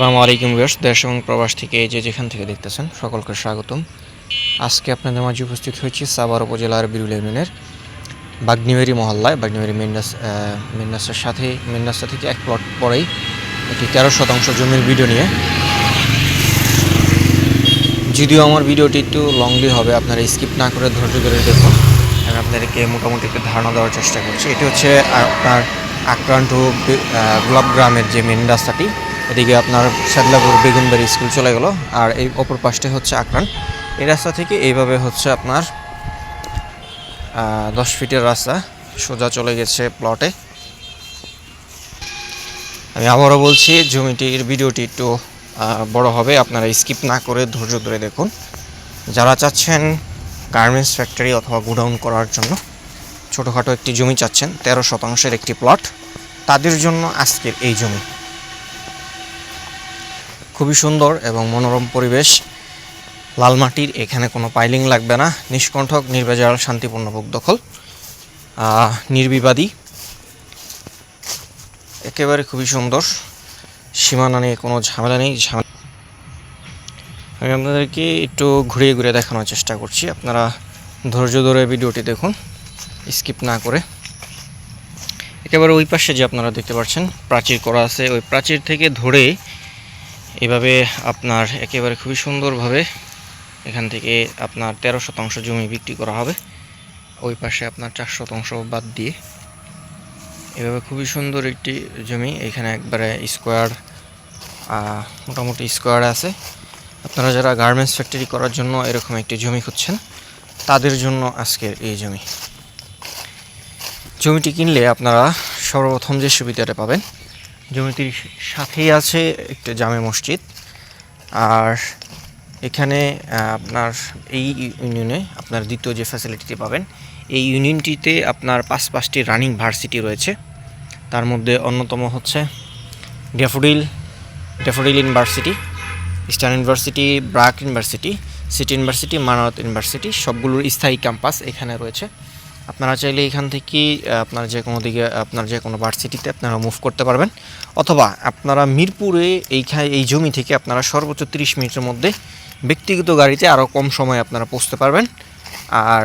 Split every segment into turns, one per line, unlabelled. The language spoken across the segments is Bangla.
আসসালামু আলাইকুম ভিউয়ার্স, দেশ এবং প্রবাস থেকে এই যে যেখান থেকে দেখতেছেন, সকলকে স্বাগতম। আজকে আপনাদের মাঝে উপস্থিত হয়েছি সাভার উপজেলার বিরুল ইউনিয়নের বাগনিবাড়ি মহল্লায়। বাগনিবাড়ি মেন রাস- মেন রাস্তার সাথে মেন রাস্তা থেকে এক প্লট পরেই একটি তেরো শতাংশ জমির ভিডিও নিয়ে। যদিও আমার ভিডিওটি একটু লংলি হবে, আপনারা স্কিপ না করে ধৈর্য ধরে দেখুন। আমি আপনাদেরকে মোটামুটি একটু ধারণা দেওয়ার চেষ্টা করছি। এটি হচ্ছে আপনার আক্রান্ত গোলাপ গ্রামের যে মেন রাস্তাটি এদিকে আপনার সাদলাপুর বেগুনবাড়ি স্কুল চলে গেল, আর এই অপর পাশটা হচ্ছে আক্রান। এই রাস্তা থেকে এইভাবে হচ্ছে আপনার দশ ফিটের রাস্তা, সোজা চলে গেছে প্লটে আমি আবারও বলছি, জমিটির ভিডিওটি একটু বড় হবে, আপনারা স্কিপ না করে ধৈর্য ধরে দেখুন। যারা চাচ্ছেন গার্মেন্টস ফ্যাক্টরি অথবা গোডাউন করার জন্য, ছোটোখাটো একটি জমি চাচ্ছেন, তেরো শতাংশের একটি প্লট তাদের জন্য আজকের এই জমি। খুবই সুন্দর এবং মনোরম পরিবেশ। লাল মাটির এখানে কোনো পাইলিং লাগবে না। নিষ্কণ্ঠক নির্ভেজাল শান্তিপূর্ণ বুক দখল। নির্বিবাদী। একেবারে খুবই সুন্দর। সীমানা নিয়ে কোনো ঝামেলা নেই। আমি আপনাদেরকে একটু ঘুরিয়ে ঘুরিয়ে দেখানোর চেষ্টা করছি। আপনারা ধৈর্য ধরে ভিডিওটি দেখুন। স্কিপ না করে। একেবারে ওই পাশে যে আপনারা দেখতে পাচ্ছেন, প্রাচীর করা আছে। ওই প্রাচীর থেকে ধরে এভাবে আপনার একেবারে খুবই সুন্দরভাবে এখান থেকে আপনার তেরো শতাংশ জমি বিক্রি করা হবে। ওই পাশে আপনার চার শতাংশ বাদ দিয়ে। এভাবে খুবই সুন্দর একটি জমি, এখানে একবারে স্কোয়ার মোটামুটি স্কোয়ার আছে। আপনারা যারা গার্মেন্টস ফ্যাক্টরি করার জন্য এরকম একটি জমি খুঁজছেন, তাদের জন্য আজকের এই জমি। জমিটি কিনলে আপনারা সর্বপ্রথম যে সুবিধাটা পাবেন জমিটির সাথেই আছে একটি জামে মসজিদ। আর এখানে আপনার এই ইউনিয়নে আপনার দ্বিতীয় যে ফ্যাসিলিটিটি পাবেন, এই ইউনিয়নটিতে আপনার পাঁচ পাঁচটি রানিং ভার্সিটি রয়েছে। তার মধ্যে অন্যতম হচ্ছে daffodil daffodil university eastern university BRAC university city university Manarat university সবগুলোর স্থায়ী ক্যাম্পাস এখানে রয়েছে। আপনারা চাইলে এখান থেকে আপনার যে কোনো দিকে, আপনার যে কোনো ভার্সিটিতে আপনারা মুভ করতে পারবেন। অথবা আপনারা মিরপুরে এইখানে, এই জমি থেকে আপনারা সর্বোচ্চ তিরিশ মিনিটের মধ্যে ব্যক্তিগত গাড়িতে আরও কম সময়ে আপনারা পৌঁছতে পারবেন। আর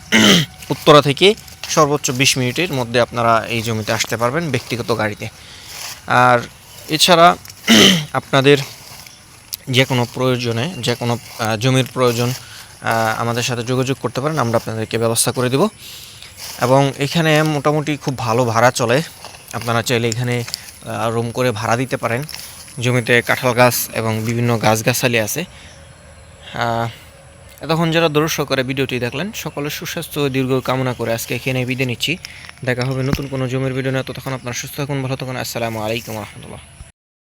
উত্তরা থেকে সর্বোচ্চ বিশ মিনিটের মধ্যে আপনারা এই জমিতে আসতে পারবেন ব্যক্তিগত গাড়িতে। আর এছাড়া আপনাদের যে কোনো প্রয়োজনে, যে কোনো জমির প্রয়োজন আমাদের সাথে যোগাযোগ করতে পারেন, আমরা আপনাদেরকে ব্যবস্থা করে দেব। এবং এখানে মোটামুটি খুব ভালো ভাড়া চলে। আপনারা চাইলে এখানে রুম করে ভাড়া দিতে পারেন। জমিতে কাঁঠাল গাছ এবং বিভিন্ন গাছগাছালি আছে। এতক্ষণ যারা দর্শক করে ভিডিওটি দেখলেন সকলের সুস্বাস্থ্য দীর্ঘ কামনা করে আজকে এখানে বিদায় নিচ্ছি। দেখা হবে নতুন কোনো জমির ভিডিও নিয়ে। ততক্ষণ আপনার সুস্থ থাকুন, ভালো থাকুন। আসসালামু আলাইকুম রহমতুল্লাহ।